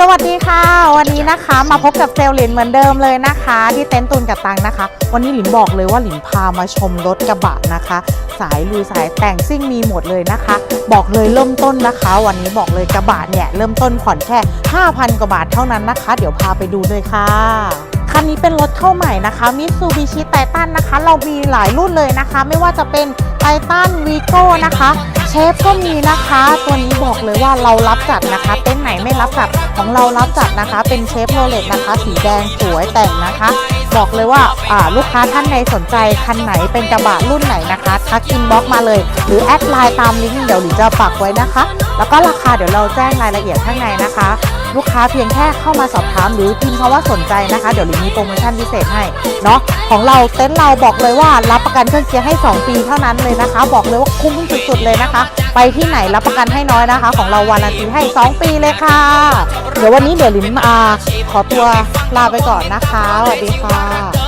สวัสดีค่ะ วันนี้นะคะมาพบกับเซลล์หลินเหมือนเดิมเลยนะคะ ที่เต็นท์ตูนกับตังนะคะ วันนี้หลินบอกเลยว่าหลินพามาชมรถกระบะนะคะ สายลุยสายแต่งซิ่งมีหมดเลยนะคะ บอกเลยเริ่มต้นนะคะ วันนี้บอกเลยกระบะเนี่ยเริ่มต้นผ่อนแค่ 5,000 กว่าบาทเท่านั้นนะคะ เดี๋ยวพาไปดูเลยค่ะคันนี้เป็นรถเข้าใหม่นะคะมิ t ซูบิชิไททันนะคะ เรามีหลายรุ่นเลยนะคะ ไม่ว่าจะเป็นไททันวีโก้นะคะ ฟก็มีนะคะ ตัวนี้บอกเลยว่าเรารับจัดนะคะ เต้นท์ไหนไม่รับจัดของเรารับจัดนะคะ เป็นเชฟโรเลตนะคะ สีแดงสวยแต่งนะคะ บอกเลยว่าาลูกค้าท่านใดสนใจคันไหนเป็นกระบะรุ่นไหนนะคะทักอินบ็อกมาเลย หรือแอดไลน์ตามลิงก์เดี๋ยวหลินจะปักไว้นะคะ แล้วก็ราคาเดี๋ยวเราแจ้งรายละเอียดข้างในนะคะ ลูกค้าเพียงแค่เข้ามาสอบถามหรือพิมพ์คำว่าสนใจนะคะ เดี๋ยวหลินมีโปรโมชั่นพิเศษให้เนาะของเราเต็นท์เราบอกเลยว่ารับประกันเครื่องเสียร์ให้ 2 ปีเท่านั้นเลยนะคะ บอกเลยว่าคุ้มสุดๆเลยนะคะ ไปที่ไหนรับประกันให้น้อยนะคะ ของเราวารันตีให้ 2 ปีเลยค่ะ เดี๋ยววันนี้เดี๋ยวหลิมมาขอตัวลาไปก่อนนะคะสวัสดีค่ะ